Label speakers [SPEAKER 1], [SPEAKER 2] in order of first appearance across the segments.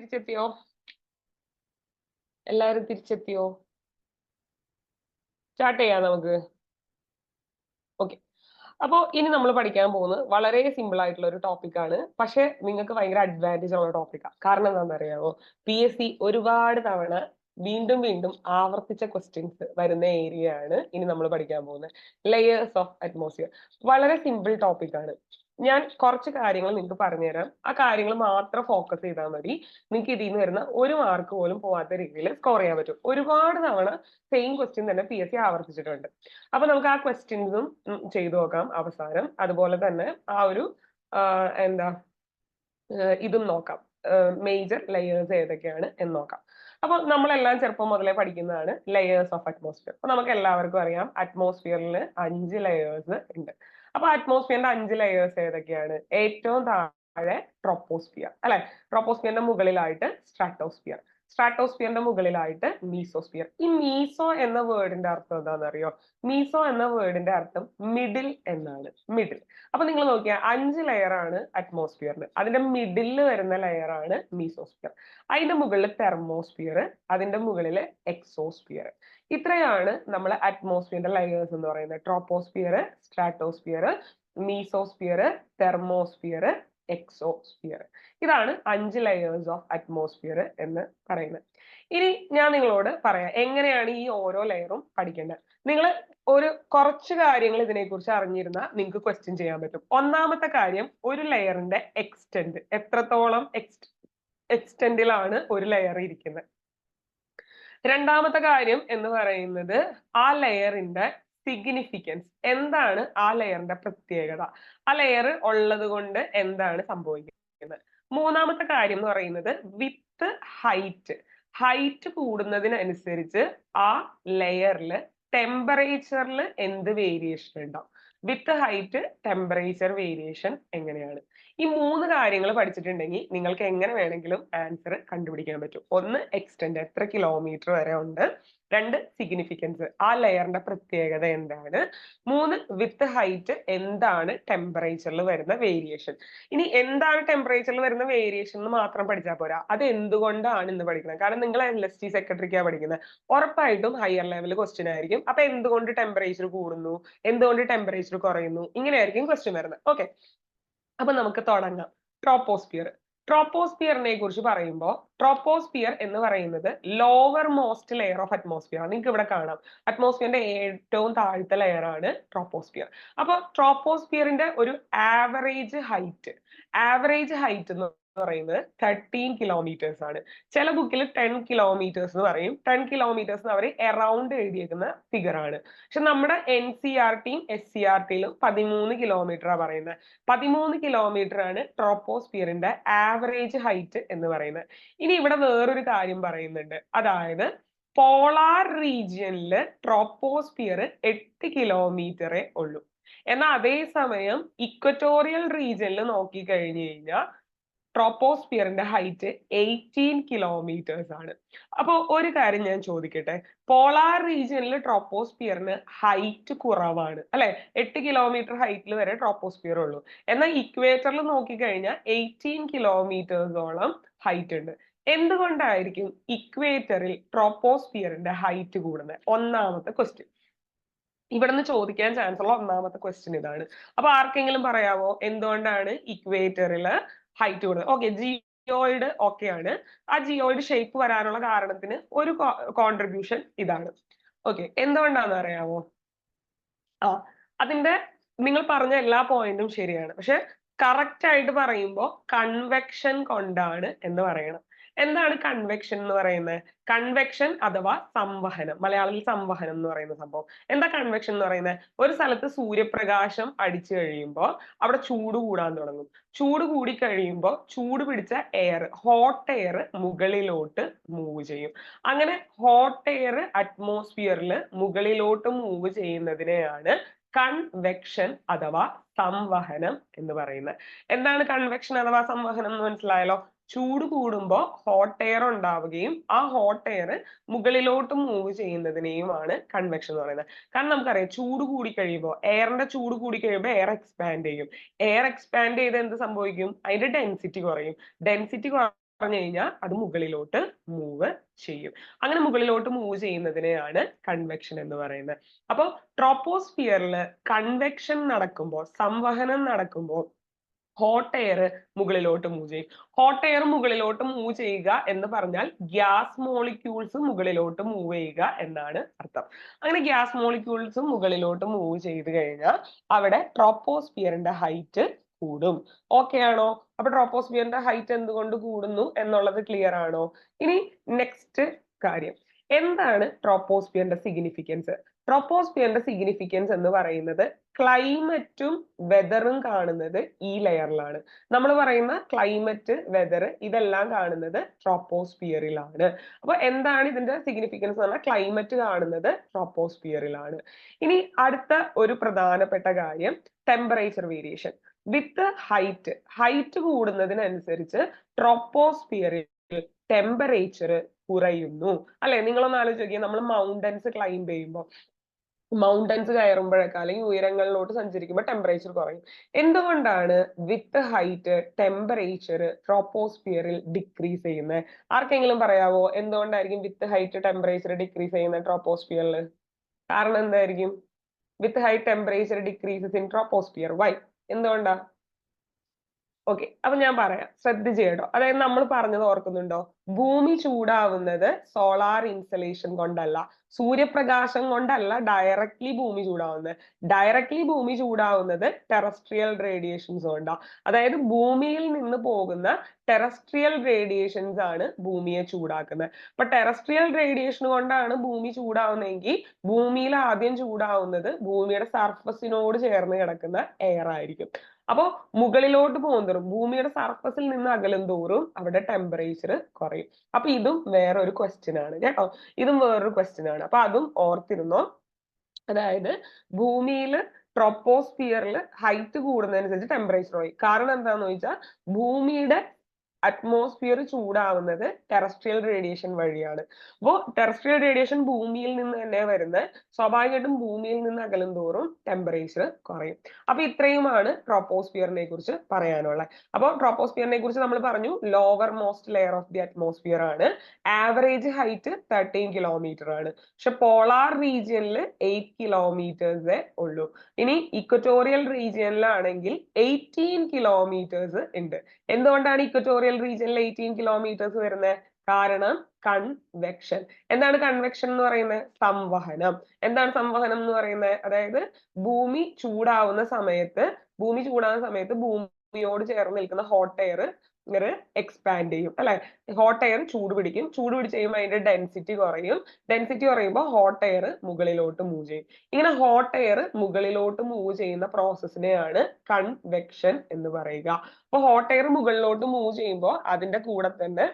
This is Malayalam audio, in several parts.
[SPEAKER 1] തിരിച്ചെത്തിയോ? എല്ലാരും തിരിച്ചെത്തിയോ? സ്റ്റാർട്ട് ചെയ്യാം നമുക്ക്. ഓക്കെ അപ്പോ ഇനി നമ്മൾ പഠിക്കാൻ പോകുന്നത് വളരെ സിമ്പിൾ ആയിട്ടുള്ള ഒരു ടോപ്പിക് ആണ്. പക്ഷെ നിങ്ങൾക്ക് ഭയങ്കര അഡ്വാന്റേജ് ഉള്ള ടോപ്പിക്കാണ് കാരണം എന്താണെന്ന് അറിയാമോ പി എസ് സി ഒരുപാട് തവണ വീണ്ടും വീണ്ടും ആവർത്തിച്ച ക്വസ്റ്റ്യൻസ് വരുന്ന ഏരിയ ആണ് ഇനി നമ്മൾ പഠിക്കാൻ പോകുന്നത്. ലെയേഴ്സ് ഓഫ് അറ്റ്മോസ്ഫിയർ വളരെ സിമ്പിൾ ടോപ്പിക് ആണ്. ഞാൻ കുറച്ച് കാര്യങ്ങൾ നിങ്ങൾക്ക് പറഞ്ഞുതരാം. ആ കാര്യങ്ങൾ മാത്രം ഫോക്കസ് ചെയ്താൽ മതി. നിങ്ങൾക്ക് ഇതിൽ നിന്ന് വരുന്ന ഒരു മാർക്ക് പോലും പോവാത്ത രീതിയിൽ സ്കോർ ചെയ്യാൻ പറ്റും. ഒരുപാട് തവണ സെയിം ക്വസ്റ്റ്യൻ തന്നെ പി എസ് സി ആവർത്തിച്ചിട്ടുണ്ട്. അപ്പൊ നമുക്ക് ആ ക്വസ്റ്റ്യൻസും ചെയ്തു നോക്കാം അവസാനം. അതുപോലെ തന്നെ ആ ഒരു എന്താ ഇതും നോക്കാം. മേജർ ലെയേഴ്സ് ഏതൊക്കെയാണ് എന്ന് നോക്കാം. അപ്പൊ നമ്മളെല്ലാം ചെറുപ്പം മുതലേ പഠിക്കുന്നതാണ് ലെയേഴ്സ് ഓഫ് അറ്റ്മോസ്ഫിയർ അപ്പൊ നമുക്ക് എല്ലാവർക്കും അറിയാം അറ്റ്മോസ്ഫിയറിൽ അഞ്ച് ലെയേഴ്സ് ഉണ്ട്. അപ്പൊ അറ്റ്മോസ്ഫിയറിന്റെ അഞ്ച് ലെയേഴ്സ് ഏതൊക്കെയാണ്? ഏറ്റവും താഴെ ട്രോപ്പോസ്ഫിയർ അല്ലെ? ട്രോപ്പോസ്ഫിയറിന്റെ മുകളിലായിട്ട് സ്ട്രാറ്റോസ്ഫിയർ സ്ട്രാറ്റോസ്ഫിയറിന്റെ മുകളിലായിട്ട് മീസോസ്ഫിയർ ഈ മീസോ എന്ന വേർഡിന്റെ അർത്ഥം എന്താണെന്നറിയോ? മീസോ എന്ന വേർഡിന്റെ അർത്ഥം മിഡിൽ എന്നാണ്. മിഡിൽ അപ്പൊ നിങ്ങൾ നോക്കിയാൽ അഞ്ച് ലെയർ ആണ് അറ്റ്മോസ്ഫിയറിന് അതിന്റെ മിഡിൽ വരുന്ന ലെയർ ആണ് മീസോസ്ഫിയർ അതിന്റെ മുകളിൽ തെർമോസ്ഫിയർ അതിന്റെ മുകളിൽ എക്സോസ്ഫിയർ ഇത്രയാണ് നമ്മൾ അറ്റ്മോസ്ഫിയറിന്റെ ലെയേഴ്സ് എന്ന് പറയുന്നത്. Troposphere stratosphere mesosphere thermosphere exosphere ഇതാണ് അഞ്ച് ലെയേഴ്സ് ഓഫ് അറ്റ്മോസ്ഫിയർ എന്ന് പറയുന്നത്. ഇനി ഞാൻ നിങ്ങളോട് പറയാം എങ്ങനെയാണ് ഈ ഓരോ ലെയറും പഠിക്കേണ്ടത്? നിങ്ങൾ ഒരു കുറച്ച് കാര്യങ്ങൾ ഇതിനെക്കുറിച്ച് അറിഞ്ഞിരുന്നാൽ നിങ്ങൾക്ക് ക്വസ്റ്റ്യൻ ചെയ്യാൻ പറ്റും. ഒന്നാമത്തെ കാര്യം ഒരു ലെയറിന്റെ എക്സ്റ്റെൻഡ് എത്രത്തോളം എക്സ്റ്റ് എക്സ്റ്റെൻഡിലാണ് ഒരു ലെയർ ഇരിക്കുന്നത്? രണ്ടാമത്തെ കാര്യം എന്ന് പറയുന്നത് ആ ലെയറിന്റെ സിഗ്നിഫിക്കൻസ് എന്താണ് ആ ലെയറിന്റെ പ്രത്യേകത? ആ ലെയർ ഉള്ളത് കൊണ്ട് എന്താണ് സംഭവിക്കുന്നത്? മൂന്നാമത്തെ കാര്യം എന്ന് പറയുന്നത് വിത്ത് ഹൈറ്റ് ഹൈറ്റ് കൂടുന്നതിനനുസരിച്ച് ആ ലെയറിൽ ടെമ്പറേച്ചറിൽ എന്ത് വേരിയേഷൻ ഉണ്ടാവും? വിത്ത് ഹൈറ്റ് ടെമ്പറേച്ചർ വേരിയേഷൻ എങ്ങനെയാണ്? ഈ മൂന്ന് കാര്യങ്ങൾ പഠിച്ചിട്ടുണ്ടെങ്കിൽ നിങ്ങൾക്ക് എങ്ങനെ വേണമെങ്കിലും ആൻസർ കണ്ടുപിടിക്കാൻ പറ്റും. ഒന്ന് എക്സ്റ്റെൻഡ് എത്ര കിലോമീറ്റർ വരെ ഉണ്ട്? രണ്ട് സിഗ്നിഫിക്കൻസ് ആ ലെയറിന്റെ പ്രത്യേകത എന്താണ്? മൂന്ന് വിത്ത് ഹൈറ്റ് എന്താണ് ടെമ്പറേച്ചറിൽ വരുന്ന വേരിയേഷൻ ഇനി എന്താണ് ടെമ്പറേച്ചറിൽ വരുന്ന വേരിയേഷൻ എന്ന് മാത്രം പഠിച്ചാൽ പോരാ. അത് എന്തുകൊണ്ടാണ് ഇന്ന് പഠിക്കുന്നത്? കാരണം നിങ്ങൾ എൽ എസ് ടി സെക്രട്ടറിക്കാണ് പഠിക്കുന്നത് ഉറപ്പായിട്ടും ഹയർ ലെവൽ ക്വസ്റ്റ്യൻ ആയിരിക്കും. അപ്പൊ എന്തുകൊണ്ട് ടെമ്പറേച്ചർ കൂടുന്നു? എന്തുകൊണ്ട് ടെമ്പറേച്ചർ കുറയുന്നു? ഇങ്ങനെയായിരിക്കും ക്വസ്റ്റ്യൻ വരുന്നത് ഓക്കെ അപ്പൊ നമുക്ക് തുടങ്ങാം. ട്രോപ്പോസ്ഫിയർ ട്രോപ്പോസ്ഫിയറിനെ കുറിച്ച് പറയുമ്പോൾ ട്രോപ്പോസ്ഫിയർ എന്ന് പറയുന്നത് lower most layer of atmosphere നിങ്ങൾക്ക് ഇവിടെ കാണാം. അറ്റ്മോസ്ഫിയറിന്റെ ഏറ്റവും താഴത്തെ ലെയർ ആണ് ട്രോപ്പോസ്ഫിയർ അപ്പൊ ട്രോപ്പോസ്ഫിയറിന്റെ ഒരു ആവറേജ് ഹൈറ്റ് ആവറേജ് ഹൈറ്റ് എന്ന് പറയുന്നത് തേർട്ടീൻ കിലോമീറ്റേഴ്സ് ആണ്. ചില ബുക്കിൽ ടെൻ കിലോമീറ്റേഴ്സ് എന്ന് പറയും. ടെൻ കിലോമീറ്റേഴ്സ് അവർ എറൗണ്ട് എഴുതിയേക്കുന്ന ഫിഗർ ആണ്. പക്ഷെ നമ്മുടെ എൻ സി ആർ ടിയും എസ് സി ആർ ടിയിലും പതിമൂന്ന് കിലോമീറ്റർ പറയുന്നത്. പതിമൂന്ന് കിലോമീറ്റർ ആണ് ട്രോപ്പോസ്ഫിയറിന്റെ ആവറേജ് ഹൈറ്റ് എന്ന് പറയുന്നത്. ഇനി ഇവിടെ വേറൊരു കാര്യം പറയുന്നുണ്ട്. അതായത് പോളാർ റീജിയനിൽ ട്രോപ്പോസ്ഫിയർ എട്ട് കിലോമീറ്ററേ ഉള്ളൂ. എന്നാൽ അതേസമയം ഇക്വറ്റോറിയൽ റീജിയനിൽ നോക്കി കഴിഞ്ഞു കഴിഞ്ഞാൽ ട്രോപ്പോസ്ഫിയറിന്റെ ഹൈറ്റ് എയ്റ്റീൻ കിലോമീറ്റേഴ്സ് ആണ്. അപ്പോൾ ഒരു കാര്യം ഞാൻ ചോദിക്കട്ടെ? പോളാർ റീജിയനിൽ ട്രോപ്പോസ്ഫിയറിന് ഹൈറ്റ് കുറവാണ്. അല്ലെ? എട്ട് കിലോമീറ്റർ ഹൈറ്റിൽ വരെ ട്രോപ്പോസ്ഫിയർ ഉള്ളൂ. എന്നാൽ ഇക്വേറ്ററിൽ നോക്കിക്കഴിഞ്ഞാൽ എയ്റ്റീൻ കിലോമീറ്റേഴ്സോളം ഹൈറ്റ് ഉണ്ട്. എന്തുകൊണ്ടായിരിക്കും ഇക്വേറ്ററിൽ ട്രോപ്പോസ്ഫിയറിന്റെ ഹൈറ്റ് കൂടുന്നത്? ഒന്നാമത്തെ ക്വസ്റ്റ്യൻ ഇവിടുന്ന് ചോദിക്കാൻ ചാൻസ് ഉള്ള ഒന്നാമത്തെ ക്വസ്റ്റ്യൻ ഇതാണ്. അപ്പൊ ആർക്കെങ്കിലും പറയാവോ? എന്തുകൊണ്ടാണ് ഇക്വേറ്ററിൽ ഹൈറ്റ് കൂടുന്നത് ഓക്കെ ജിയോയിഡ് ആണ്. ആ ജിയോയിഡ് ഷേപ്പ് വരാനുള്ള കാരണത്തിന് ഒരു കോൺട്രിബ്യൂഷൻ ഇതാണ്. ഓക്കെ എന്തുകൊണ്ടാന്ന് അറിയാമോ ആ അതിന്റെ നിങ്ങൾ പറഞ്ഞ എല്ലാ പോയിന്റും ശരിയാണ്. പക്ഷെ കറക്റ്റ് ആയിട്ട് പറയുമ്പോൾ കൺവെക്ഷൻ കൊണ്ടാണ് എന്ന് പറയണം. എന്താണ് കൺവെക്ഷൻ എന്ന് പറയുന്നത്? കൺവെക്ഷൻ അഥവാ സംവഹനം. മലയാളത്തിൽ സംവഹനം എന്ന് പറയുന്ന സംഭവം. എന്താ കൺവെക്ഷൻ എന്ന് പറയുന്നത്? ഒരു സ്ഥലത്ത് സൂര്യപ്രകാശം അടിച്ചു കഴിയുമ്പോൾ അവിടെ ചൂട് കൂടാൻ തുടങ്ങും. ചൂട് കൂടി കഴിയുമ്പോൾ ചൂട് പിടിച്ച എയർ ഹോട്ട് എയർ മുകളിലോട്ട് മൂവ് ചെയ്യും. അങ്ങനെ ഹോട്ട് എയർ അറ്റ്മോസ്ഫിയറിൽ മുകളിലോട്ട് മൂവ് ചെയ്യുന്നതിനെയാണ് കൺവെക്ഷൻ അഥവാ സംവഹനം എന്ന് പറയുന്നത്. എന്താണ് കൺവെക്ഷൻ അഥവാ സംവഹനം എന്ന് മനസ്സിലായല്ലോ? ചൂട് കൂടുമ്പോൾ ഹോട്ട് എയർ ഉണ്ടാവുകയും ആ ഹോട്ട് എയർ മുകളിലോട്ട് മൂവ് ചെയ്യുന്നതിനെയുമാണ് കൺവെക്ഷൻ എന്ന് പറയുന്നത്. കാരണം നമുക്കറിയാം ചൂട് കൂടി കഴിയുമ്പോൾ എയറിന്റെ ചൂട് കൂടി കഴിയുമ്പോൾ എയർ എക്സ്പാൻഡ് ചെയ്യും. എയർ എക്സ്പാൻഡ് ചെയ്ത് എന്ത് സംഭവിക്കും? അതിന്റെ ഡെൻസിറ്റി കുറയും. ഡെൻസിറ്റി പറഞ്ഞു കഴിഞ്ഞാൽ അത് മുകളിലോട്ട് മൂവ് ചെയ്യും. അങ്ങനെ മുകളിലോട്ട് മൂവ് ചെയ്യുന്നതിനെയാണ് കൺവെക്ഷൻ എന്ന് പറയുന്നത്. അപ്പോൾ ട്രോപ്പോസ്ഫിയറിൽ കൺവെക്ഷൻ നടക്കുമ്പോൾ സംവഹനം നടക്കുമ്പോൾ ഹോട്ട് എയർ മുകളിലോട്ട് മൂവ് ചെയ്യും. ഹോട്ട് എയർ മുകളിലോട്ട് മൂവ് ചെയ്യുക എന്ന് പറഞ്ഞാൽ ഗ്യാസ് മോളിക്യൂൾസ് മുകളിലോട്ട് മൂവ് ചെയ്യുക എന്നാണ് അർത്ഥം. അങ്ങനെ ഗ്യാസ് മോളിക്യൂൾസ് മുകളിലോട്ട് മൂവ് ചെയ്ത് കഴിഞ്ഞാൽ അവിടെ ട്രോപ്പോസ്ഫിയറിന്റെ ഹൈറ്റ് കൂടും. ഓക്കെ ആണോ? അപ്പൊ ട്രോപ്പോസ്ഫിയറിന്റെ ഹൈറ്റ് എന്തുകൊണ്ട് കൂടുന്നു എന്നുള്ളത് ക്ലിയർ ആണോ? ഇനി നെക്സ്റ്റ് കാര്യം. എന്താണ് ട്രോപ്പോസ്ഫിയറിന്റെ സിഗ്നിഫിക്കൻസ് ട്രോപ്പോസ്ഫിയറിന്റെ സിഗ്നിഫിക്കൻസ് എന്ന് പറയുന്നത് ക്ലൈമറ്റും വെതറും കാണുന്നത് ഈ ലെയറിലാണ് നമ്മൾ പറയുന്ന ക്ലൈമറ്റ് വെതർ ഇതെല്ലാം കാണുന്നത് ട്രോപ്പോസ്ഫിയറിലാണ് അപ്പൊ എന്താണ് ഇതിന്റെ സിഗ്നിഫിക്കൻസ് എന്ന് പറഞ്ഞാൽ ക്ലൈമറ്റ് കാണുന്നത് ട്രോപ്പോസ്ഫിയറിലാണ് ഇനി അടുത്ത ഒരു പ്രധാനപ്പെട്ട കാര്യം temperature variation with height height കൂടുന്നതിനനുസരിച്ച് ട്രോപ്പോസ്ഫിയറിൽ ടെമ്പറേച്ചർ കുറയുന്നു. അല്ലെ? നിങ്ങളൊന്ന് ആലോചിച്ച് നോക്കിയേ. നമ്മൾ മൗണ്ടൻസ് ക്ലൈംബ് ചെയ്യുമ്പോൾ മൗണ്ടൻസ് കയറുമ്പോഴൊക്കെ അല്ലെങ്കിൽ ഉയരങ്ങളിലോട്ട് സഞ്ചരിക്കുമ്പോൾ ടെമ്പറേച്ചർ കുറയും. എന്തുകൊണ്ടാണ് വിത്ത് ഹൈറ്റ് ടെമ്പറേച്ചർ ട്രോപ്പോസ്ഫിയറിൽ ഡിക്രീസ് ചെയ്യുന്നത് ആർക്കെങ്കിലും പറയാവോ? എന്തുകൊണ്ടായിരിക്കും വിത്ത് ഹൈറ്റ് ടെമ്പറേച്ചർ ഡിക്രീസ് ചെയ്യുന്നത് ട്രോപ്പോസ്ഫിയറിൽ കാരണം എന്തായിരിക്കും? With high temperature decreases in troposphere why എന്തുകൊണ്ടാ? ഓക്കെ അപ്പൊ ഞാൻ പറയാം. ശ്രദ്ധിച്ച് കേട്ടോ. അതായത് നമ്മൾ പറഞ്ഞത് ഓർക്കുന്നുണ്ടോ? ഭൂമി ചൂടാവുന്നത് സോളാർ ഇൻസലേഷൻ കൊണ്ടല്ല. സൂര്യപ്രകാശം കൊണ്ടല്ല ഡയറക്ട്ലി ഭൂമി ചൂടാവുന്നത്. ഡയറക്ട്ലി ഭൂമി ചൂടാവുന്നത് ടെറസ്ട്രിയൽ റേഡിയേഷൻസ് കൊണ്ടാണ് അതായത് ഭൂമിയിൽ നിന്ന് പോകുന്ന ടെറസ്ട്രിയൽ റേഡിയേഷൻസ് ആണ് ഭൂമിയെ ചൂടാക്കുന്നത്. അപ്പൊ ടെറസ്ട്രിയൽ റേഡിയേഷൻ കൊണ്ടാണ് ഭൂമി ചൂടാവുന്നതെങ്കിൽ ഭൂമിയിൽ ആദ്യം ചൂടാവുന്നത് ഭൂമിയുടെ സർഫസിനോട് ചേർന്ന് കിടക്കുന്ന എയർ ആയിരിക്കും. അപ്പോ മുകളിലോട്ട് പോകുന്തോറും ഭൂമിയുടെ സർഫസിൽ നിന്ന് അകലും തോറും അവിടെ ടെമ്പറേച്ചർ കുറയും. അപ്പൊ ഇതും വേറൊരു ക്വസ്റ്റ്യൻ ആണ് കേട്ടോ. ഇതും വേറൊരു ക്വസ്റ്റ്യൻ ആണ്. അപ്പൊ അതും ഓർത്തിരുന്നോ? അതായത് ഭൂമിയിൽ ട്രോപ്പോസ്ഫിയറിൽ ഹൈറ്റ് കൂടുന്നതനുസരിച്ച് ടെമ്പറേച്ചർ കുറയും. കാരണം എന്താന്ന് ചോദിച്ചാൽ ഭൂമിയുടെ അറ്റ്മോസ്ഫിയർ ചൂടാവുന്നത് ടെറസ്ട്രിയൽ റേഡിയേഷൻ വഴിയാണ്. അപ്പോൾ ടെറസ്ട്രിയൽ റേഡിയേഷൻ ഭൂമിയിൽ നിന്ന് തന്നെ വരുന്നത് സ്വാഭാവികമായിട്ടും ഭൂമിയിൽ നിന്ന് അകലും തോറും ടെമ്പറേച്ചർ കുറയും. അപ്പൊ ഇത്രയുമാണ് ട്രോപ്പോസ്ഫിയറിനെ കുറിച്ച് പറയാനുള്ളത്. അപ്പോൾ ട്രോപ്പോസ്ഫിയറിനെ കുറിച്ച് നമ്മൾ പറഞ്ഞു lower most layer of the atmosphere ആണ്. ആവറേജ് ഹൈറ്റ് തേർട്ടീൻ കിലോമീറ്റർ ആണ്. പക്ഷെ പോളാർ റീജിയനിൽ എയ്റ്റ് കിലോമീറ്റേഴ്സേ ഉള്ളൂ. ഇനി ഇക്വറ്റോറിയൽ റീജിയനിലാണെങ്കിൽ എയ്റ്റീൻ കിലോമീറ്റേഴ്സ് ഉണ്ട്. എന്തുകൊണ്ടാണ് ഇക്വറ്റോറിയൽ റീജിയനിൽ എയ്റ്റീൻ കിലോമീറ്റേഴ്സ് വരുന്നത് കാരണം കൺവെക്ഷൻ എന്താണ് കൺവെക്ഷൻ എന്ന് പറയുന്നത് സംവഹനം. എന്താണ് സംവഹനം എന്ന് പറയുന്നത് അതായത് ഭൂമി ചൂടാവുന്ന സമയത്ത് ഭൂമി ചൂടാവുന്ന സമയത്ത് ഭൂമിയോട് ചേർന്ന് നിൽക്കുന്ന ഹോട്ട് എയർ ഇങ്ങനെ എക്സ്പാൻഡ് ചെയ്യും അല്ലെ? ഹോട്ട് എയർ ചൂട് പിടിക്കും. ചൂട് പിടിച്ച് കഴിയുമ്പോൾ അതിന്റെ ഡെൻസിറ്റി കുറയും. ഡെൻസിറ്റി കുറയുമ്പോൾ ഹോട്ട് എയർ മുകളിലോട്ട് മൂവ് ചെയ്യും. ഇങ്ങനെ ഹോട്ട് എയർ മുകളിലോട്ട് മൂവ് ചെയ്യുന്ന പ്രോസസ്സിനെയാണ് കൺവെക്ഷൻ എന്ന് പറയുക. അപ്പൊ ഹോട്ട് എയർ മുകളിലോട്ട് മൂവ് ചെയ്യുമ്പോൾ അതിന്റെ കൂടെ തന്നെ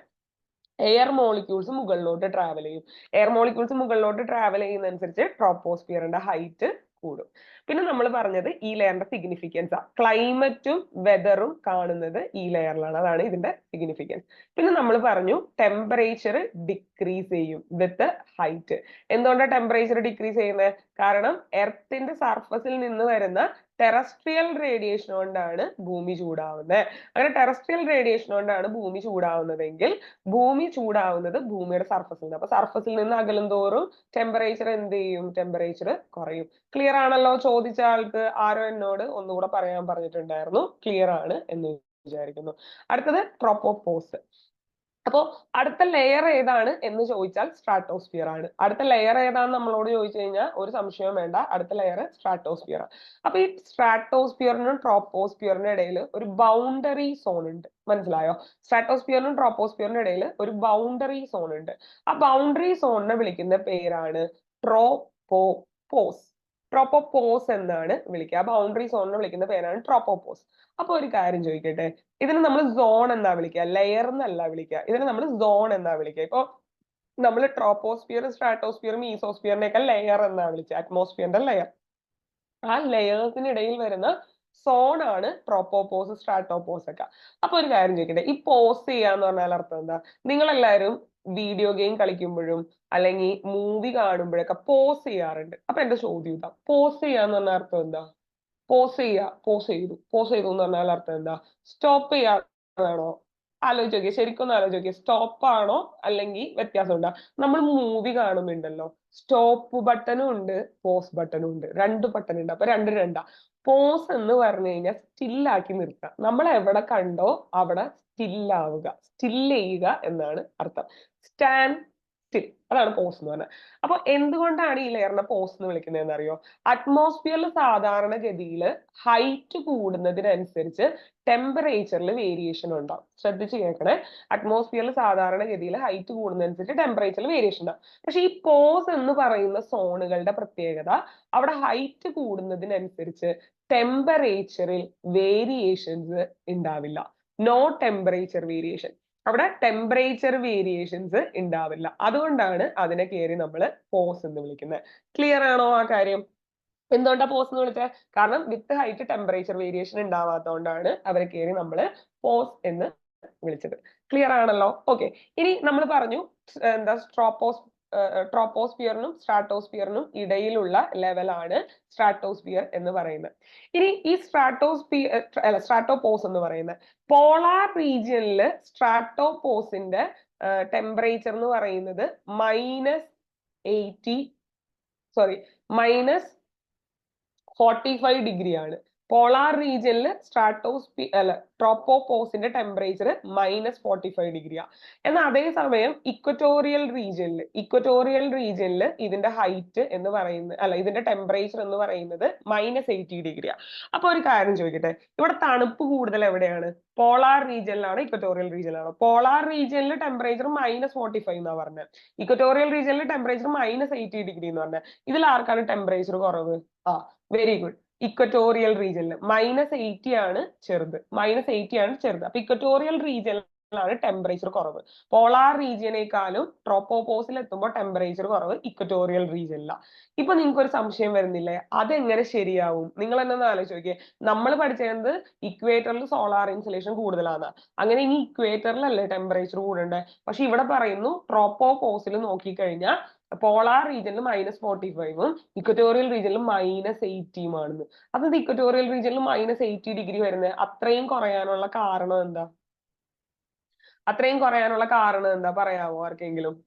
[SPEAKER 1] എയർ മോളിക്യൂൾസ് മുകളിലോട്ട് ട്രാവൽ ചെയ്യും. എയർ മോളിക്യൂൾസ് മുകളിലോട്ട് ട്രാവൽ ചെയ്യുന്നതനുസരിച്ച് ട്രോപ്പോസ്ഫിയറിന്റെ ഹൈറ്റ് കൂടും. പിന്നെ നമ്മൾ പറഞ്ഞത് ഈ ലെയറിന്റെ സിഗ്നിഫിക്കൻസ് ആ. ക്ലൈമറ്റും വെതറും കാണുന്നത് ഈ ലെയറിലാണ് അതാണ് ഇതിന്റെ സിഗ്നിഫിക്കൻസ് പിന്നെ നമ്മൾ പറഞ്ഞു ടെമ്പറേച്ചർ ഡിക്രീസ് ചെയ്യും വിത്ത് ഹൈറ്റ് എന്തുകൊണ്ടാണ് ടെമ്പറേച്ചർ ഡിക്രീസ് ചെയ്യുന്നത് കാരണം എർത്തിന്റെ സർഫസിൽ നിന്ന് വരുന്ന ടെറസ്ട്രിയൽ റേഡിയേഷൻ കൊണ്ടാണ് ഭൂമി ചൂടാവുന്നത്. അങ്ങനെ ടെറസ്ട്രിയൽ റേഡിയേഷൻ കൊണ്ടാണ് ഭൂമി ചൂടാവുന്നതെങ്കിൽ ഭൂമി ചൂടാവുന്നത് ഭൂമിയുടെ സർഫസിൽ നിന്ന് അപ്പൊ സർഫസിൽ നിന്ന് അകലും തോറും ടെമ്പറേച്ചർ എന്ത് ചെയ്യും? ടെമ്പറേച്ചർ കുറയും. ക്ലിയർ ആണല്ലോ ചോദിച്ച ആൾക്ക്? ആരോ എന്നോട് ഒന്നുകൂടെ പറയാൻ പറഞ്ഞിട്ടുണ്ടായിരുന്നു. ക്ലിയർ ആണ് എന്ന് വിചാരിക്കുന്നു. അടുത്തത് ട്രോപ്പോപോസ് അപ്പോ അടുത്ത ലെയർ ഏതാണ് എന്ന് ചോദിച്ചാൽ സ്ട്രാറ്റോസ്ഫിയർ ആണ്. അടുത്ത ലെയർ ഏതാണ് നമ്മളോട് ചോദിച്ചു കഴിഞ്ഞാൽ ഒരു സംശയവും വേണ്ട. അടുത്ത ലെയർ സ്ട്രാറ്റോസ്ഫിയർ ആണ്. അപ്പൊ ഈ സ്ട്രാറ്റോസ്ഫിയറിനും ട്രോപ്പോസ്ഫിയറിനും ഇടയിൽ ഒരു ബൗണ്ടറി സോൺ ഉണ്ട്. മനസ്സിലായോ? സ്ട്രാറ്റോസ്ഫിയറിനും ട്രോപ്പോസ്ഫിയറിനും ഇടയിൽ ഒരു ബൗണ്ടറി സോൺ ഉണ്ട്. ആ ബൗണ്ടറി സോണിനെ വിളിക്കുന്ന പേരാണ് ട്രോപ്പോപോസ് ട്രോപ്പോപോസ് എന്നാണ് വിളിക്കുക. ബൗണ്ടറി സോണിനെ വിളിക്കുന്ന പേരാണ് ട്രോപ്പോപോസ് അപ്പൊ ഒരു കാര്യം ചോദിക്കട്ടെ? ഇതിനെ നമ്മൾ സോൺ എന്നാ വിളിക്കുക? ലെയർ എന്നല്ല വിളിക്കുക. ഇതിനെ നമ്മൾ സോൺ എന്നാ വിളിക്കുക? ഇപ്പൊ നമ്മൾ ട്രോപ്പോസ്ഫിയർ സ്ട്രാറ്റോസ്ഫിയർ മീസോസ്ഫിയറിനെയൊക്കെ ലെയർ എന്നാ വിളിച്ചത് അറ്റ്മോസ്ഫിയറിന്റെ ലെയർ ആ ലെയേഴ്സിനിടയിൽ വരുന്ന സോൺ ആണ് ട്രോപ്പോപോസ് സ്ട്രാറ്റോപോസ് ഒക്കെ. അപ്പൊ ഒരു കാര്യം ചോദിക്കട്ടെ? ഈ പോസ് ചെയ്യാന്ന് പറഞ്ഞാൽ അർത്ഥം എന്താ? നിങ്ങളെല്ലാരും വീഡിയോ ഗെയിം കളിക്കുമ്പോഴും അല്ലെങ്കിൽ മൂവി കാണുമ്പോഴൊക്കെ പോസ് ചെയ്യാറുണ്ട്. അപ്പൊ എന്റെ ചോദ്യം ഇതാ. പോസ് ചെയ്യാന്ന് പറഞ്ഞ അർത്ഥം എന്താ? പോസ് ചെയ്യാ. പോസ് ചെയ്തു. പോസ് ചെയ്തു എന്ന് പറഞ്ഞാൽ അർത്ഥം എന്താ? സ്റ്റോപ്പ് ചെയ്യാനാണോ ആലോചിച്ച് നോക്കിയേ ശരിക്കും ആലോചിച്ച് നോക്കിയേ സ്റ്റോപ്പ് ആണോ അല്ലെങ്കിൽ വ്യത്യാസമുണ്ടോ നമ്മൾ മൂവി കാണുന്നുണ്ടല്ലോ. സ്റ്റോപ്പ് ബട്ടണും ഉണ്ട് പോസ് ബട്ടണും ഉണ്ട്. രണ്ട് ബട്ടൺ ഉണ്ട്. അപ്പൊ രണ്ട് രണ്ടാ. പോസ് എന്ന് പറഞ്ഞു കഴിഞ്ഞാൽ സ്റ്റില്ലാക്കി നിർത്തുക നമ്മൾ എവിടെ കണ്ടോ അവിടെ സ്റ്റില്ലാവുക സ്റ്റിൽ ചെയ്യുക എന്നാണ് അർത്ഥം. സ്റ്റാൻഡ് സ്റ്റിൽ അതാണ് പോസ് എന്ന് പറഞ്ഞത്. അപ്പൊ എന്തുകൊണ്ടാണ് ഈ ലെയറിനെ പോസ് എന്ന് വിളിക്കുന്നത് അറിയോ? അറ്റ്മോസ്ഫിയറിൽ സാധാരണഗതിയിൽ ഹൈറ്റ് കൂടുന്നതിനനുസരിച്ച് ടെമ്പറേച്ചറിൽ വേരിയേഷൻ ഉണ്ടാവും. ശ്രദ്ധിച്ച് കേൾക്കണേ. അറ്റ്മോസ്ഫിയറിൽ സാധാരണഗതിയിൽ ഹൈറ്റ് കൂടുന്നതനുസരിച്ച് ടെമ്പറേച്ചറിൽ വേരിയേഷൻ ഉണ്ടാവും. പക്ഷെ ഈ പോസ് എന്ന് പറയുന്ന സോണുകളുടെ പ്രത്യേകത അവിടെ ഹൈറ്റ് കൂടുന്നതിനനുസരിച്ച് ടെമ്പറേച്ചറിൽ വേരിയേഷൻസ് ഉണ്ടാവില്ല. നോ ടെമ്പറേച്ചർ വേരിയേഷൻ അവിടെ ടെമ്പറേച്ചർ വേരിയേഷൻസ് ഉണ്ടാവില്ല അതുകൊണ്ടാണ് അതിനെ കയറി നമ്മൾ പോസ് എന്ന് വിളിക്കുന്നത് ക്ലിയർ ആണോ ആ കാര്യം? എന്തുകൊണ്ടാ പോസ് എന്ന് വിളിച്ചത് കാരണം വിത്ത് ഹൈറ്റ് ടെമ്പറേച്ചർ വേരിയേഷൻ ഉണ്ടാവാത്തതുകൊണ്ടാണ് അവരെ കയറി നമ്മൾ പോസ് എന്ന് വിളിച്ചത്. ക്ലിയർ ആണല്ലോ? ഓക്കെ ഇനി നമ്മൾ പറഞ്ഞു എന്താ സ്ട്രോപ്പോസ് ട്രോപ്പോസ്ഫിയറിനും സ്ട്രാറ്റോസ്ഫിയറിനും ഇടയിലുള്ള ലെവലാണ് സ്ട്രാറ്റോസ്ഫിയർ എന്ന് പറയുന്നത്. ഇനി ഈ സ്ട്രാറ്റോസ്ഫിയർ അല്ല സ്ട്രാറ്റോപോസ് എന്ന് പറയുന്നത്. പോളാർ റീജിയനിൽ സ്ട്രാറ്റോപോസിന്റെ ടെമ്പറേച്ചർ എന്ന് പറയുന്നത് minus eighty sorry minus forty five degree ആണ്. പോളാർ റീജിയനിൽ സ്ട്രാറ്റോസ്പി അല്ല ട്രോപ്പോപോസിന്റെ ടെമ്പറേച്ചർ മൈനസ് ഫോർട്ടി ഫൈവ് ഡിഗ്രിയാ എന്നാൽ അതേസമയം ഇക്വറ്റോറിയൽ റീജിയനിൽ ഇക്വറ്റോറിയൽ റീജിയനിൽ ഇതിന്റെ ഹൈറ്റ് എന്ന് പറയുന്നത് അല്ല ഇതിന്റെ ടെമ്പറേച്ചർ എന്ന് പറയുന്നത് മൈനസ് എയ്റ്റി ഡിഗ്രിയാ അപ്പൊ ഒരു കാര്യം ചോദിക്കട്ടെ ഇവിടെ തണുപ്പ് കൂടുതൽ എവിടെയാണ്? പോളാർ റീജിയനിലാണ് ഇക്വറ്റോറിയൽ റീജിയനിലാണ് പോളാർ റീജിയനിൽ ടെമ്പറേച്ചർ മൈനസ് ഫോർട്ടി ഫൈവ് എന്നാണ് പറഞ്ഞത് ഇക്വറ്റോറിയൽ റീജിയനിൽ ടെമ്പറേച്ചർ മൈനസ് എയ്റ്റി ഡിഗ്രി എന്ന് പറഞ്ഞത് ഇതിൽ ആർക്കാണ് ടെമ്പറേച്ചർ കുറവ്? ആ വെരി ഗുഡ് ഇക്വറ്റോറിയൽ റീജിയനിൽ മൈനസ് എയ്റ്റി ആണ് ചെറുത്. മൈനസ് എയ്റ്റി ആണ് ചെറുത്. അപ്പൊ ഇക്വറ്റോറിയൽ റീജിയനിലാണ് ടെമ്പറേച്ചർ കുറവ്. പോളാർ റീജിയനേക്കാളും ട്രോപ്പോപോസിൽ എത്തുമ്പോൾ ടെമ്പറേച്ചർ കുറവ് ഇക്വറ്റോറിയൽ റീജിയനിലാണ് ഇപ്പൊ നിങ്ങൾക്ക് ഒരു സംശയം വരുന്നില്ലേ? അതെങ്ങനെ ശരിയാവും? നിങ്ങൾ എന്നെ ആലോചിച്ച് നോക്കിയേ നമ്മൾ പഠിച്ചത് ഇക്വേറ്ററിൽ സോളാർ ഇൻസുലേഷൻ കൂടുതലാണ് അങ്ങനെ ഇനി ഇക്വേറ്ററിലല്ലേ ടെമ്പറേച്ചർ കൂടണ്ടേ? പക്ഷെ ഇവിടെ പറയുന്നു ട്രോപ്പോപോസിൽ നോക്കിക്കഴിഞ്ഞാൽ പോളാർ റീജിയനിൽ മൈനസ് ഫോർട്ടി ഫൈവും ഇക്വറ്റോറിയൽ റീജിയനിൽ മൈനസ് എയ്റ്റിയും ആണെന്ന്. അതായത് ഇക്വറ്റോറിയൽ റീജിയനിൽ മൈനസ് എയ്റ്റി ഡിഗ്രി വരുന്നത്. അത്രയും കുറയാനുള്ള കാരണം എന്താ? അത്രയും കുറയാനുള്ള കാരണം എന്താ? പറയാമോ ആർക്കെങ്കിലും?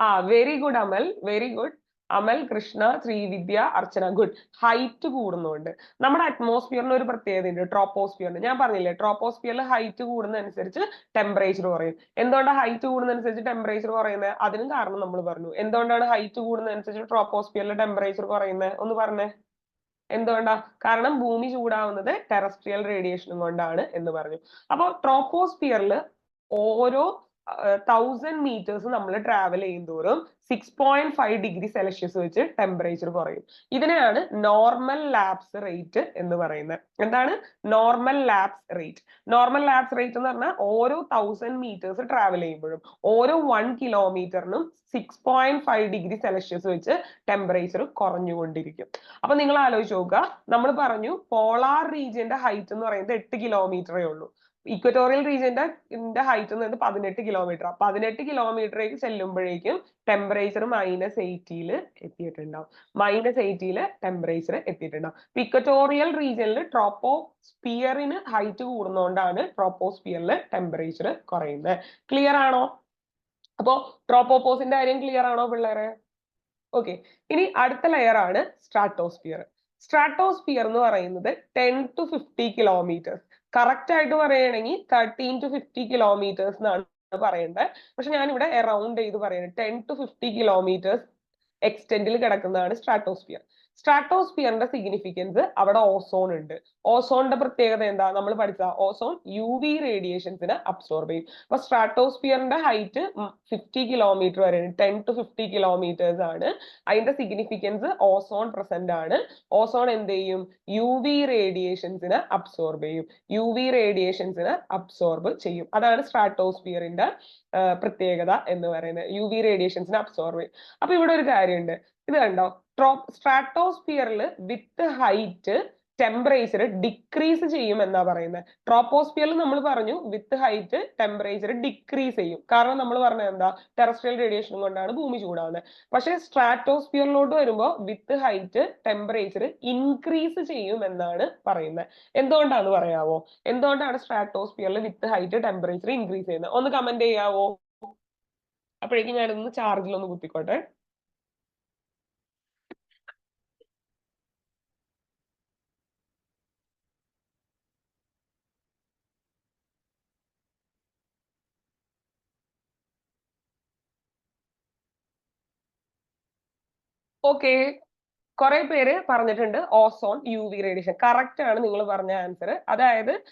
[SPEAKER 1] ആ very good Amal. Very good Amal Krishna Sreevidya Archana good. Height കൂടുന്നുണ്ട്. നമ്മുടെ അറ്റ്മോസ്ഫിയറിന് ഒരു പ്രത്യേകത ഉണ്ട്. ട്രോപ്പോസ്ഫിയറിന് ഞാൻ പറഞ്ഞില്ലേ ട്രോപ്പോസ്ഫിയറിൽ ഹൈറ്റ് കൂടുന്നതനുസരിച്ച് ടെമ്പറേച്ചർ കുറയും. എന്തുകൊണ്ടാണ് ഹൈറ്റ് കൂടുന്നതനുസരിച്ച് ടെമ്പറേച്ചർ കുറയുന്നത് അതിനും കാരണം നമ്മൾ പറഞ്ഞു. എന്തുകൊണ്ടാണ് ഹൈറ്റ് കൂടുന്നതനുസരിച്ച് ട്രോപ്പോസ്ഫിയറിൽ ടെമ്പറേച്ചർ കുറയുന്നത് ഒന്ന് പറഞ്ഞേ. എന്തുകൊണ്ടാ? കാരണം ഭൂമി ചൂടാവുന്നത് ടെറസ്ട്രിയൽ റേഡിയേഷനും കൊണ്ടാണ് എന്ന് പറഞ്ഞു. അപ്പോൾ ട്രോപ്പോസ്ഫിയറിൽ ഓരോ തൗസൻഡ് മീറ്റേഴ്സ് നമ്മൾ ട്രാവൽ ചെയ്യും തോറും six point five degree Celsius വെച്ച് ടെമ്പറേച്ചർ കുറയും. ഇതിനെയാണ് നോർമൽ ലാപ്സ് റേറ്റ് എന്ന് പറയുന്നത്. എന്താണ്? Normal lapse rate normal lapse rate എന്ന് പറഞ്ഞാൽ ഓരോ തൗസൻഡ് മീറ്റേഴ്സ് ട്രാവൽ ചെയ്യുമ്പോഴും ഓരോ one കിലോമീറ്ററിനും six point five degree Celsius വെച്ച് ടെമ്പറേച്ചർ കുറഞ്ഞുകൊണ്ടിരിക്കും. അപ്പൊ നിങ്ങൾ ആലോചിച്ച് നോക്കുക. നമ്മൾ പറഞ്ഞു പോളാർ റീജിയന്റെ ഹൈറ്റ് എന്ന് പറയുന്നത് എട്ട് കിലോമീറ്ററേ ഉള്ളൂ. ഇക്വറ്റോറിയൽ റീജിയന്റെ ഹൈറ്റ് എന്ന് പറയുന്നത് പതിനെട്ട് കിലോമീറ്റർ പതിനെട്ട് കിലോമീറ്ററേക്ക് ചെല്ലുമ്പോഴേക്കും ടെമ്പറേച്ചർ മൈനസ് എയ്റ്റിയിൽ എത്തിയിട്ടുണ്ടാവും. മൈനസ് എയ്റ്റിയിൽ ടെമ്പറേച്ചർ എത്തിയിട്ടുണ്ടാവും. അപ്പൊ ഇക്വറ്റോറിയൽ റീജിയനിൽ ട്രോപ്പോ സ്പിയറിന് ഹൈറ്റ് കൂടുന്നതുകൊണ്ടാണ് ട്രോപ്പോസ്പിയറിൽ ടെമ്പറേച്ചർ കുറയുന്നത് ക്ലിയർ ആണോ? അപ്പോ ട്രോപ്പോപോസിന്റെ കാര്യം ക്ലിയർ ആണോ പിള്ളേരെ? ഓക്കെ ഇനി അടുത്ത ലെയർ ആണ് സ്ട്രാറ്റോസ്ഫിയർ സ്ട്രാറ്റോസ്ഫിയർ എന്ന് പറയുന്നത് ten to fifty kilometres correct ആയിട്ട് പറയുകയാണെങ്കിൽ തേർട്ടീൻ ടു ഫിഫ്റ്റി കിലോമീറ്റേഴ്സ് എന്നാണ് പറയേണ്ടത്. പക്ഷെ ഞാൻ ഇവിടെ അറൗണ്ട് ചെയ്ത് പറയുന്നത് ടെൻ ടു ഫിഫ്റ്റി കിലോമീറ്റേഴ്സ് എക്സ്റ്റെൻഡിൽ കിടക്കുന്നതാണ് സ്ട്രാറ്റോസ്ഫിയർ സ്ട്രാറ്റോസ്ഫിയറിന്റെ സിഗ്നിഫിക്കൻസ് അവിടെ ഓസോൺ ഉണ്ട്. ഓസോണിന്റെ പ്രത്യേകത എന്താ? നമ്മൾ പഠിച്ച ഓസോൺ യു വി റേഡിയേഷൻസിനെ അബ്സോർബ് ചെയ്യും. അപ്പൊ സ്ട്രാറ്റോസ്ഫിയറിന്റെ ഹൈറ്റ് ഫിഫ്റ്റി കിലോമീറ്റർ വരെ ടെൻ ടു ഫിഫ്റ്റി കിലോമീറ്റേഴ്സ് ആണ്. അതിന്റെ സിഗ്നിഫിക്കൻസ് ഓസോൺ പ്രസന്റ് ആണ്. ഓസോൺ എന്ത് ചെയ്യും? യു വി റേഡിയേഷൻസിനെ അബ്സോർബ് ചെയ്യും. യു വി റേഡിയേഷൻസിനെ അബ്സോർബ് ചെയ്യും. അതാണ് സ്ട്രാറ്റോസ്ഫിയറിന്റെ പ്രത്യേകത എന്ന് പറയുന്നത്. യു വി റേഡിയേഷൻസിനെ അബ്സോർബ് ചെയ്യും. അപ്പൊ ഇവിടെ ഒരു കാര്യമുണ്ട്. ഇത് കണ്ടോ? ട്രോ സ്ട്രാറ്റോസ്ഫിയറിൽ വിത്ത് ഹൈറ്റ് ടെമ്പറേച്ചർ ഡിക്രീസ് ചെയ്യും എന്നാ പറയുന്നത് ട്രോപ്പോസ്ഫിയറിൽ നമ്മൾ പറഞ്ഞു വിത്ത് ഹൈറ്റ് ടെമ്പറേച്ചർ ഡിക്രീസ് ചെയ്യും. കാരണം നമ്മൾ പറഞ്ഞത് എന്താ? ടെറസ്ട്രിയൽ റേഡിയേഷൻ കൊണ്ടാണ് ഭൂമി ചൂടാവുന്നത് പക്ഷെ സ്ട്രാറ്റോസ്ഫിയറിലോട്ട് വരുമ്പോൾ വിത്ത് ഹൈറ്റ് ടെമ്പറേച്ചർ ഇൻക്രീസ് ചെയ്യും എന്നാണ് പറയുന്നത് എന്തുകൊണ്ടാന്ന് പറയാവോ? എന്തുകൊണ്ടാണ് സ്ട്രാറ്റോസ്ഫിയറിൽ വിത്ത് ഹൈറ്റ് ടെമ്പറേച്ചർ ഇൻക്രീസ് ചെയ്യുന്നത് ഒന്ന് കമന്റ് ചെയ്യാവോ? അപ്പോഴേക്കും ഞാനൊന്ന് ചാർജിൽ ഒന്ന് കുത്തിക്കോട്ടെ. ഓക്കെ കുറെ പേര് പറഞ്ഞിട്ടുണ്ട് ozone U V radiation correct ആണ് നിങ്ങൾ പറഞ്ഞ ആൻസർ അതായത്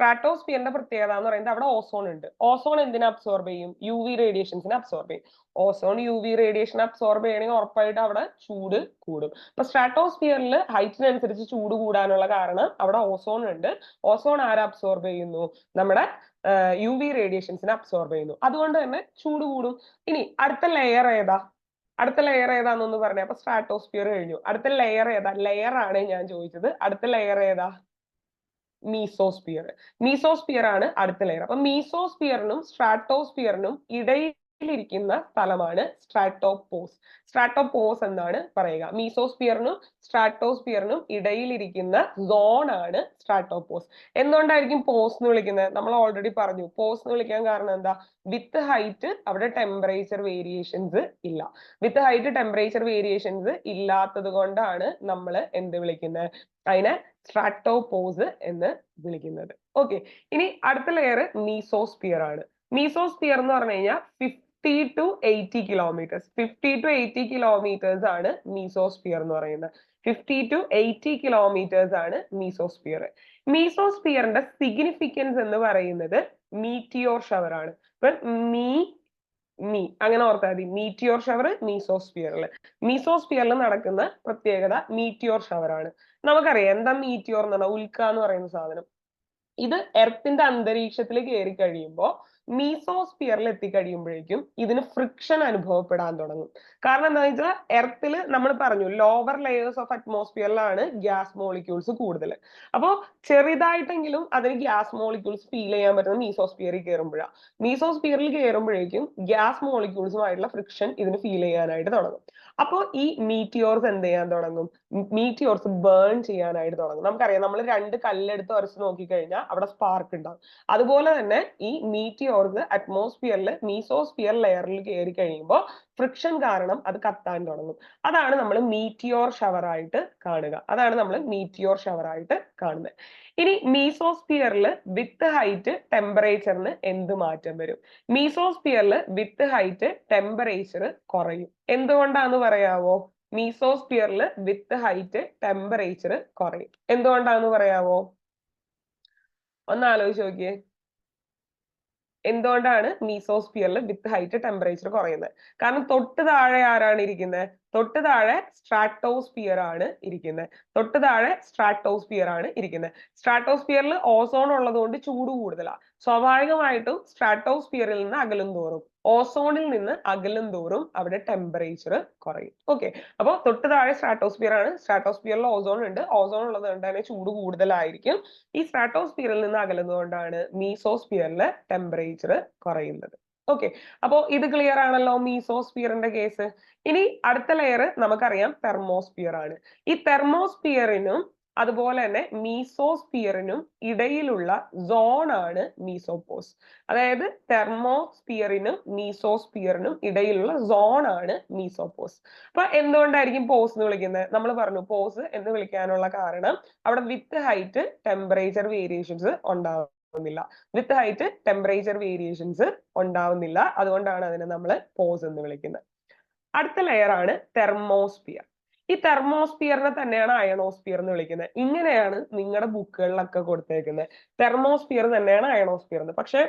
[SPEAKER 1] സ്ട്രാറ്റോസ്ഫിയറിന്റെ പ്രത്യേകത എന്ന് പറയുന്നത് അവിടെ ഓസോൺ ഉണ്ട്. ഓസോൺ എന്തിനെ അബ്സോർബ് ചെയ്യും? യു വി റേഡിയേഷൻസിനെ അബ്സോർബ് ചെയ്യും. Ozone U V radiation absorb ചെയ്യണമെങ്കിൽ ഉറപ്പായിട്ട് അവിടെ ചൂട് കൂടും. അപ്പൊ സ്ട്രാറ്റോസ്ഫിയറിൽ ഹൈറ്റിനനുസരിച്ച് ചൂട് കൂടാനുള്ള കാരണം അവിടെ ഓസോൺ ഉണ്ട്. ഓസോൺ ആരെ അബ്സോർബ് ചെയ്യുന്നു? നമ്മുടെ യു വി റേഡിയേഷൻസിനെ അബ്സോർബ് ചെയ്യുന്നു. അതുകൊണ്ട് തന്നെ ചൂട് കൂടും. ഇനി അടുത്ത ലെയർ ഏതാ? അടുത്ത ലെയർ ഏതാന്നൊന്ന് പറഞ്ഞു. അപ്പൊ സ്ട്രാറ്റോസ്ഫിയർ കഴിഞ്ഞു. അടുത്ത ലെയർ ഏതാ? ലെയർ ആണ് ഞാൻ ചോദിച്ചത്. അടുത്ത ലെയർ ഏതാ? മീസോസ്ഫിയർ മീസോസ്ഫിയർ ആണ് അടുത്ത ലെയർ അപ്പൊ മീസോസ്ഫിയറിനും സ്ട്രാറ്റോസ്ഫിയറിനും ഇടയിലിരിക്കുന്ന സ്ഥലമാണ് സ്ട്രാറ്റോപോസ്. സ്ട്രാറ്റോപോസ് എന്നാണ് പറയുക? മീസോസ്ഫിയറിനും സ്ട്രാറ്റോസ്ഫിയറിനും ഇടയിലിരിക്കുന്ന സോൺ ആണ് സ്ട്രാറ്റോപോസ്. എന്തുകൊണ്ടായിരിക്കും പോസ് എന്ന് വിളിക്കുന്നത്? നമ്മൾ ഓൾറെഡി പറഞ്ഞു. പോസ് എന്ന് വിളിക്കാൻ കാരണം എന്താ? വിത്ത് ഹൈറ്റ് അവിടെ ടെമ്പറേച്ചർ വേരിയേഷൻസ് ഇല്ല. വിത്ത് ഹൈറ്റ് ടെമ്പറേച്ചർ വേരിയേഷൻസ് ഇല്ലാത്തത് കൊണ്ടാണ് നമ്മൾ എന്ത് വിളിക്കുന്നത്? അതിനെ സ്ട്രാറ്റോപോസ് എന്ന് വിളിക്കുന്നത്. ഓക്കെ ഇനി അടുത്ത ലെയർ മീസോസ്ഫിയർ ആണ്. മീസോസ്ഫിയർ എന്ന് പറഞ്ഞു കഴിഞ്ഞാൽ fifty to eighty kilometres fifty to eighty kilometres ആണ് മീസോസ്ഫിയർ എന്ന് പറയുന്നത്. ഫിഫ്റ്റി ടു എയ്റ്റി കിലോമീറ്റേഴ്സ് ആണ് മീസോസ്ഫിയർ മീസോസ്ഫിയറിന്റെ സിഗ്നിഫിക്കൻസ് എന്ന് പറയുന്നത് മീറ്റിയോർ ഷവർ ആണ്. ഇപ്പൊ മീ മീ അങ്ങനെ ഓർത്താൽ മതി. മീറ്റിയോർ ഷവർ മീസോസ്ഫിയറിൽ മീസോസ്ഫിയറിൽ നടക്കുന്ന പ്രത്യേകത മീറ്റിയോർ ഷവർ ആണ്. നമുക്കറിയാം എന്താ മീറ്റിയോർ എന്ന് പറഞ്ഞാൽ ഉൽക്ക എന്ന് പറയുന്ന സാധനം. ഇത് എർത്തിന്റെ അന്തരീക്ഷത്തിൽ കയറി കഴിയുമ്പോൾ മീസോസ്ഫിയറിൽ എത്തിക്കഴിയുമ്പോഴേക്കും ഇതിന് ഫ്രിക്ഷൻ അനുഭവപ്പെടാൻ തുടങ്ങും. കാരണം എന്താ വെച്ചാൽ എർത്തിൽ നമ്മൾ പറഞ്ഞു ലോവർ ലെയേഴ്സ് ഓഫ് അറ്റ്മോസ്ഫിയറിലാണ് ഗ്യാസ് മോളിക്യൂൾസ് കൂടുതൽ. അപ്പോൾ ചെറുതായിട്ടെങ്കിലും അതിന് ഗ്യാസ് മോളിക്യൂൾസ് ഫീൽ ചെയ്യാൻ പറ്റുന്നത് മീസോസ്ഫിയറിൽ കയറുമ്പോഴാണ് മീസോസ്ഫിയറിൽ കയറുമ്പോഴേക്കും ഗ്യാസ് മോളിക്യൂൾസുമായിട്ടുള്ള ഫ്രിക്ഷൻ ഇതിന് ഫീൽ ചെയ്യാനായിട്ട് തുടങ്ങും. അപ്പോൾ ഈ മീറ്റിയോർസ് എന്ത് ചെയ്യാൻ തുടങ്ങും? മീറ്റിയോർസ് ബേൺ ചെയ്യാനായിട്ട് തുടങ്ങും. നമുക്കറിയാം നമ്മൾ രണ്ട് കല്ലെടുത്ത് ഉരച്ച് നോക്കിക്കഴിഞ്ഞാൽ അവിടെ സ്പാർക്ക് ഉണ്ടാവും. അതുപോലെ തന്നെ ഈ മീറ്റിയോർസ് അറ്റ്മോസ്ഫിയറിൽ മീസോസ്ഫിയർ ലെയറിൽ കയറി കഴിയുമ്പോൾ ഫ്രിക്ഷൻ കാരണം അത് കത്താൻ തുടങ്ങും. അതാണ് നമ്മൾ മീറ്റിയോർ ഷവർ ആയിട്ട് കാണുക. അതാണ് നമ്മൾ മീറ്റിയോർ ഷവർ ആയിട്ട് കാണുന്നത് ഇനി മീസോസ്ഫിയറിൽ വിത്ത് ഹൈറ്റ് ടെമ്പറേച്ചറിന് എന്ത് മാറ്റം വരും? മീസോസ്ഫിയറിൽ വിത്ത് ഹൈറ്റ് ടെമ്പറേച്ചർ കുറയും. എന്തുകൊണ്ടാന്ന് പറയാവോ? മീസോസ്ഫിയറിൽ വിത്ത് ഹൈറ്റ് ടെമ്പറേച്ചർ കുറയും. എന്തുകൊണ്ടാന്ന് പറയാവോ? ഒന്ന് ആലോചിച്ച് നോക്കിയേ. എന്തുകൊണ്ടാണ് മീസോസ്ഫിയറിൽ വിത്ത് ഹൈറ്റ് ടെമ്പറേച്ചർ കുറയുന്നത്? കാരണം തൊട്ട് താഴെ ആരാണ് ഇരിക്കുന്നത് തൊട്ട് താഴെ സ്ട്രാറ്റോസ്ഫിയർ ആണ് ഇരിക്കുന്നത് തൊട്ട് താഴെ സ്ട്രാറ്റോസ്ഫിയർ ആണ് ഇരിക്കുന്നത് സ്ട്രാറ്റോസ്ഫിയറിൽ ഓസോൺ ഉള്ളതുകൊണ്ട് ചൂട് കൂടുതലാണ് സ്വാഭാവികമായിട്ടും സ്ട്രാറ്റോസ്ഫിയറിൽ നിന്ന് അകലും തോറും ഓസോണിൽ നിന്ന് അകലും തോറും അവിടെ ടെമ്പറേച്ചർ കുറയും. ഓക്കെ അപ്പോൾ തൊട്ട് താഴെ സ്ട്രാറ്റോസ്ഫിയർ ആണ്. സ്ട്രാറ്റോസ്ഫിയറിൽ ഓസോൺ ഉണ്ട്. ഓസോൺ ഉള്ളത് കൊണ്ട് തന്നെ ചൂട് കൂടുതലായിരിക്കും. ഈ സ്ട്രാറ്റോസ്ഫിയറിൽ നിന്ന് അകലുന്നതുകൊണ്ടാണ് മീസോസ്ഫിയറിൽ ടെമ്പറേച്ചർ കുറയുന്നത്. ഓക്കെ അപ്പോ ഇത് ക്ലിയർ ആണല്ലോ മീസോസ്ഫിയറിന്റെ കേസ് ഇനി അടുത്ത ലെയർ നമുക്കറിയാം തെർമോസ്ഫിയർ ആണ്. ഈ തെർമോസ്ഫിയറിനും അതുപോലെ തന്നെ മീസോസ്ഫിയറിനും ഇടയിലുള്ള സോൺ ആണ് മീസോപോസ് അതായത് തെർമോസ്ഫിയറിനും മീസോസ്ഫിയറിനും ഇടയിലുള്ള സോൺ ആണ് മീസോപോസ് അപ്പൊ എന്തുകൊണ്ടായിരിക്കും പോസ് എന്ന് വിളിക്കുന്നത്? നമ്മൾ പറഞ്ഞു പോസ് എന്ന് വിളിക്കാനുള്ള കാരണം അവിടെ വിത്ത് ഹൈറ്റ് ടെമ്പറേച്ചർ വേരിയേഷൻസ് ഉണ്ടാവും ഉണ്ടാവുന്നില്ല. വിത്ത് ഹൈറ്റ് ടെമ്പറേച്ചർ വേരിയേഷൻസ് ഉണ്ടാവുന്നില്ല. അതുകൊണ്ടാണ് അതിനെ നമ്മൾ പോസ് എന്ന് വിളിക്കുന്നത്. അടുത്ത ലെയർ ആണ് തെർമോസ്ഫിയർ ഈ തെർമോസ്ഫിയറിനെ തന്നെയാണ് അയണോസ്ഫിയർ എന്ന് വിളിക്കുന്നത്. ഇങ്ങനെയാണ് നിങ്ങളുടെ ബുക്കുകളിലൊക്കെ കൊടുത്തേക്കുന്നത്. തെർമോസ്ഫിയർ തന്നെയാണ് അയണോസ്ഫിയർ എന്ന് പക്ഷെ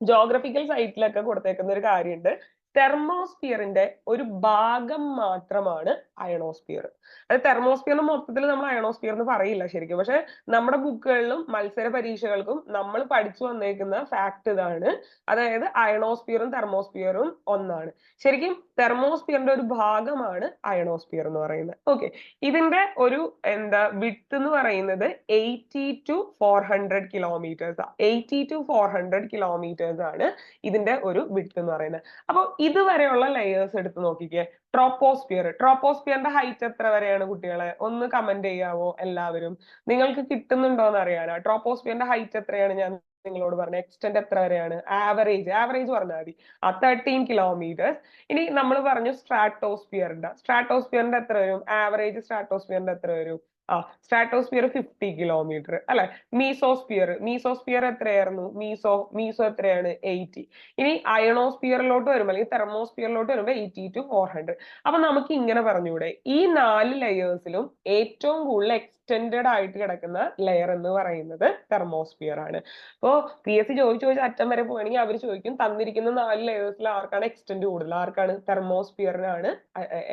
[SPEAKER 1] ജോഗ്രഫിക്കൽ സൈറ്റിലൊക്കെ കൊടുത്തേക്കുന്ന ഒരു കാര്യമുണ്ട്. തെർമോസ്ഫിയറിന്റെ ഒരു ഭാഗം മാത്രമാണ് അയണോസ്ഫിയർ അത് തെർമോസ്ഫിയർ മൊത്തത്തിൽ നമ്മൾ അയണോസ്ഫിയർ എന്ന് പറയില്ല ശരിക്കും. പക്ഷെ നമ്മുടെ ബുക്കുകളിലും മത്സര പരീക്ഷകൾക്കും നമ്മൾ പഠിച്ചു വന്നേക്കുന്ന ഫാക്ട് ഇതാണ്. അതായത് അയണോസ്ഫിയറും തെർമോസ്ഫിയറും ഒന്നാണ്. ശരിക്കും തെർമോസ്ഫിയറിന്റെ ഒരു ഭാഗമാണ് അയണോസ്ഫിയർ എന്ന് പറയുന്നത്. ഓക്കെ ഇതിന്റെ ഒരു എന്താ വിട്ട് എന്ന് പറയുന്നത് eighty to four hundred kilometres eighty to four hundred kilometres ആണ് ഇതിന്റെ ഒരു വിട്ട് എന്ന് പറയുന്നത്. അപ്പോൾ ഇതുവരെയുള്ള ലെയേഴ്സ് എടുത്ത് നോക്കിക്കേ. ട്രോപ്പോസ്ഫിയർ ട്രോപ്പോസ്ഫിയറിന്റെ ഹൈറ്റ് എത്ര വരെയാണ് കുട്ടികളെ? ഒന്ന് കമന്റ് ചെയ്യാവോ എല്ലാവരും? നിങ്ങൾക്ക് കിട്ടുന്നുണ്ടോ എന്ന് അറിയാനാ ട്രോപ്പോസ്ഫിയറിന്റെ ഹൈറ്റ് എത്രയാണ്? ഞാൻ നിങ്ങളോട് പറഞ്ഞ എക്സ്റ്റെൻഡ് എത്ര വരെയാണ്? ആവറേജ് ആവറേജ് പറഞ്ഞാൽ മതി. ആ തേർട്ടീൻ കിലോമീറ്റേഴ്സ് ഇനി നമ്മൾ പറഞ്ഞു സ്ട്രാറ്റോസ്ഫിയറിന്റെ സ്ട്രാറ്റോസ്ഫിയറിന്റെ എത്ര വരും? ആവറേജ് സ്ട്രാറ്റോസ്ഫിയറിന്റെ എത്ര വരും? ആ സ്ട്രാറ്റോസ്ഫിയർ ഫിഫ്റ്റി കിലോമീറ്റർ അല്ലെ? മീസോസ്ഫിയർ മീസോസ്ഫിയർ എത്രയായിരുന്നു? മീസോ മീസോ എത്രയാണ്? എയ്റ്റി ഇനി അയണോസ്ഫിയറിലോട്ട് വരുമ്പോൾ അല്ലെങ്കിൽ തെർമോസ്ഫിയറിലോട്ട് വരുമ്പോൾ എയ്റ്റി ടു ഫോർ ഹൺഡ്രഡ് അപ്പൊ നമുക്ക് ഇങ്ങനെ പറഞ്ഞൂടെ. ഈ നാല് ലെയേഴ്സിലും ഏറ്റവും കൂടുതൽ എക്സ്റ്റെൻഡഡ് ആയിട്ട് കിടക്കുന്ന ലെയർ എന്ന് പറയുന്നത് തെർമോസ്ഫിയർ ആണ്. അപ്പോൾ പി എസ് സി ചോദിച്ചു ചോദിച്ച അറ്റം വരെ പോവുകയാണെങ്കിൽ അവർ ചോദിക്കും തന്നിരിക്കുന്ന നാല് ലെയേഴ്സിൽ ആർക്കാണ് എക്സ്റ്റെൻഡ് കൂടുതൽ? ആർക്കാണ് തെർമോസ്ഫിയറിനാണ്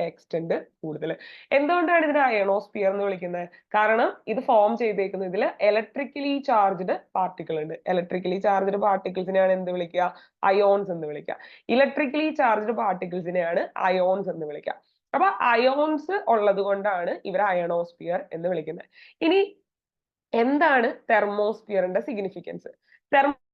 [SPEAKER 1] എക്സ്റ്റെൻഡ് കൂടുതൽ? എന്തുകൊണ്ടാണ് ഇതിനെ അയണോസ്ഫിയർ എന്ന് വിളിക്കുന്നത്? കാരണം ഇത് ഫോം ചെയ്തേക്കുന്നത് ഇതിൽ ഇലക്ട്രിക്കലി ചാർജ്ഡ് പാർട്ടിക്കിൾ ഉണ്ട്. ഇലക്ട്രിക്കലി ചാർജ്ഡ് പാർട്ടിക്കിൾസിനെയാണ് എന്ത് വിളിക്കുക? അയോൺസ് എന്ന് വിളിക്കുക. ഇലക്ട്രിക്കലി ചാർജ്ഡ് പാർട്ടിക്കിൾസിനെയാണ് അയോൺസ് എന്ന് വിളിക്കുക. അപ്പൊ അയോൺസ് ഉള്ളത് കൊണ്ടാണ് ഇവർ അയണോസ്ഫിയർ എന്ന് വിളിക്കുന്നത്. ഇനി എന്താണ് തെർമോസ്ഫിയറിന്റെ സിഗ്നിഫിക്കൻസ്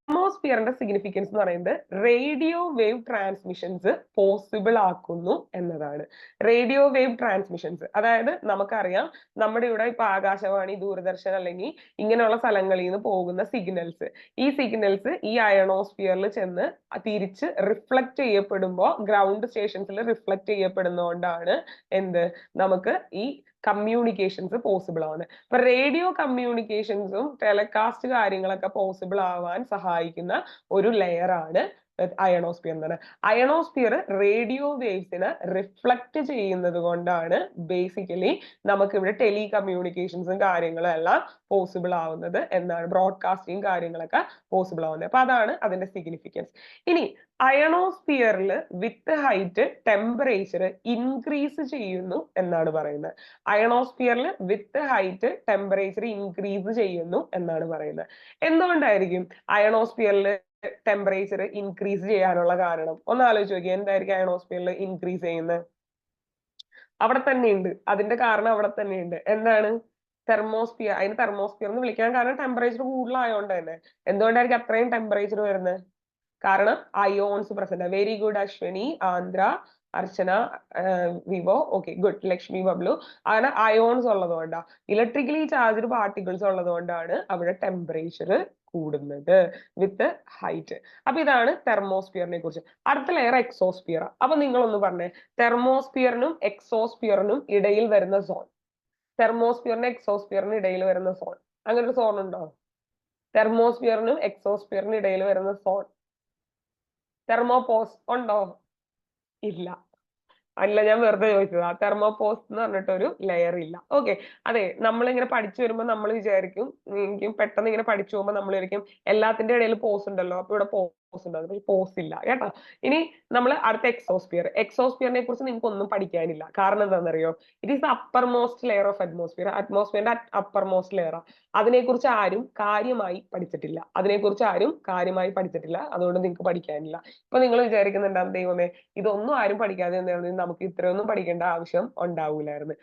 [SPEAKER 1] തെർമോസ്ഫിയറിന്റെ സിഗ്നിഫിക്കൻസ് എന്ന് പറയുന്നത് റേഡിയോ വേവ് ട്രാൻസ്മിഷൻസ് പോസിബിൾ ആക്കുന്നു എന്നതാണ്. റേഡിയോ വേവ് ട്രാൻസ്മിഷൻസ് അതായത് നമുക്കറിയാം നമ്മുടെ ഇവിടെ ഇപ്പൊ ആകാശവാണി ദൂരദർശൻ അല്ലെങ്കിൽ ഇങ്ങനെയുള്ള സ്ഥലങ്ങളിൽ നിന്ന് പോകുന്ന സിഗ്നൽസ് ഈ സിഗ്നൽസ് ഈ അയണോസ്ഫിയറിൽ ചെന്ന് തിരിച്ച് റിഫ്ലക്ട് ചെയ്യപ്പെടുമ്പോൾ ഗ്രൗണ്ട് സ്റ്റേഷൻസിൽ റിഫ്ലക്ട് ചെയ്യപ്പെടുന്നതുകൊണ്ടാണ് എന്ത്? നമുക്ക് ഈ കമ്മ്യൂണിക്കേഷൻസ് പോസിബിൾ ആവുന്നത് അപ്പൊ റേഡിയോ കമ്മ്യൂണിക്കേഷൻസും ടെലകാസ്റ്റ് കാര്യങ്ങളൊക്കെ പോസിബിൾ ആവാൻ സഹായിക്കുന്ന ഒരു ലെയർ ആണ് അയണോസ്ഫിയർ എന്ന് പറയുന്നത്. അയണോസ്ഫിയർ റേഡിയോ വേവ്സിനെ റിഫ്ലക്ട് ചെയ്യുന്നത് കൊണ്ടാണ് ബേസിക്കലി നമുക്ക് ഇവിടെ ടെലി കമ്മ്യൂണിക്കേഷൻസും കാര്യങ്ങളും എല്ലാം പോസിബിൾ ആവുന്നത് എന്നാണ്. ബ്രോഡ്കാസ്റ്റിംഗ് കാര്യങ്ങളൊക്കെ പോസിബിൾ ആവുന്നത്. അപ്പൊ അതാണ് അതിന്റെ സിഗ്നിഫിക്കൻസ് ഇനി അയണോസ്ഫിയറിൽ വിത്ത് ഹൈറ്റ് ടെമ്പറേച്ചർ ഇൻക്രീസ് ചെയ്യുന്നു എന്നാണ് പറയുന്നത്. അയണോസ്ഫിയറിൽ വിത്ത് ഹൈറ്റ് ടെമ്പറേച്ചർ ഇൻക്രീസ് ചെയ്യുന്നു എന്നാണ് പറയുന്നത്. എന്തുകൊണ്ടായിരിക്കും അയണോസ്ഫിയറിൽ ടെമ്പറേച്ചർ ഇൻക്രീസ് ചെയ്യാനുള്ള കാരണം? ഒന്ന് ആലോചിച്ച് നോക്കിയാൽ എന്തായിരിക്കും അയണോസ്ഫിയറിൽ ഇൻക്രീസ് ചെയ്യുന്നത്? അവിടെ തന്നെയുണ്ട് അതിന്റെ കാരണം അവിടെ തന്നെയുണ്ട് എന്താണ്? തെർമോസ്ഫിയർ അതിന് തെർമോസ്ഫിയർ എന്ന് വിളിക്കാൻ കാരണം ടെമ്പറേച്ചർ കൂടുതലായതുകൊണ്ട് തന്നെ. എന്തുകൊണ്ടായിരിക്കും അത്രയും ടെമ്പറേച്ചർ വരുന്നത്? കാരണം ions present very good Ashwini Andhra Archana Vivo okay good Lakshmi Bablu. അങ്ങനെ അയോൺസ് ഉള്ളതുകൊണ്ടാണ് ഇലക്ട്രിക്കലി ചാർജ്ഡ് പാർട്ടിക്കിൾസ് ഉള്ളതുകൊണ്ടാണ് അവിടെ ടെമ്പറേച്ചർ കൂടുന്നത് വിത്ത് ഹൈറ്റ് അപ്പൊ ഇതാണ് തെർമോസ്ഫിയറിനെ കുറിച്ച്. അടുത്ത ലെയർ എക്സോസ്ഫിയർ അപ്പൊ നിങ്ങളൊന്ന് പറഞ്ഞേ. തെർമോസ്ഫിയറിനും എക്സോസ്ഫിയറിനും ഇടയിൽ വരുന്ന സോൺ തെർമോസ്ഫിയറിനും എക്സോസ്ഫിയറിനും ഇടയിൽ വരുന്ന സോൺ അങ്ങനെ ഒരു സോൺ ഉണ്ടോ തെർമോസ്ഫിയറിനും എക്സോസ്ഫിയറിനും ഇടയിൽ വരുന്ന സോൺ തെർമോപോസ് ഉണ്ടോ? ഇല്ല. അല്ല ഞാൻ വെറുതെ ചോദിച്ചതാ. തെർമോപോസ് എന്ന് പറഞ്ഞിട്ട് ഒരു ലെയർ ഇല്ല. ഓക്കെ അതെ നമ്മൾ ഇങ്ങനെ പഠിച്ചു വരുമ്പോൾ നമ്മൾ വിചാരിക്കും പെട്ടെന്ന് ഇങ്ങനെ പഠിച്ചു പോകുമ്പോൾ നമ്മൾ വിചാരിക്കും എല്ലാത്തിന്റെ ഇടയിൽ പോസ് ഉണ്ടല്ലോ. അപ്പൊ ഇവിടെ പോസ് പോസ് ഇല്ല. കേട്ടോ? ഇനി നമ്മൾ അടുത്ത എക്സോസ്ഫിയർ എക്സോസ്ഫിയറിനെ കുറിച്ച് നിങ്ങൾക്ക് ഒന്നും പഠിക്കാനില്ല. കാരണം എന്താണെന്നറിയോ? It is upper most layer of atmosphere അറ്റ്മോസ്ഫിയറിന്റെ upper most layer അതിനെക്കുറിച്ച് ആരും കാര്യമായി പഠിച്ചിട്ടില്ല. അതിനെക്കുറിച്ച് ആരും കാര്യമായി പഠിച്ചിട്ടില്ല. അതുകൊണ്ട് നിങ്ങൾക്ക് പഠിക്കാനില്ല. ഇപ്പൊ നിങ്ങൾ വിചാരിക്കുന്നുണ്ടാവും ദൈവമേ ഇതൊന്നും ആരും പഠിക്കാതെ നമുക്ക് ഇത്രയൊന്നും പഠിക്കേണ്ട ആവശ്യം ഉണ്ടാവൂലായിരുന്നു.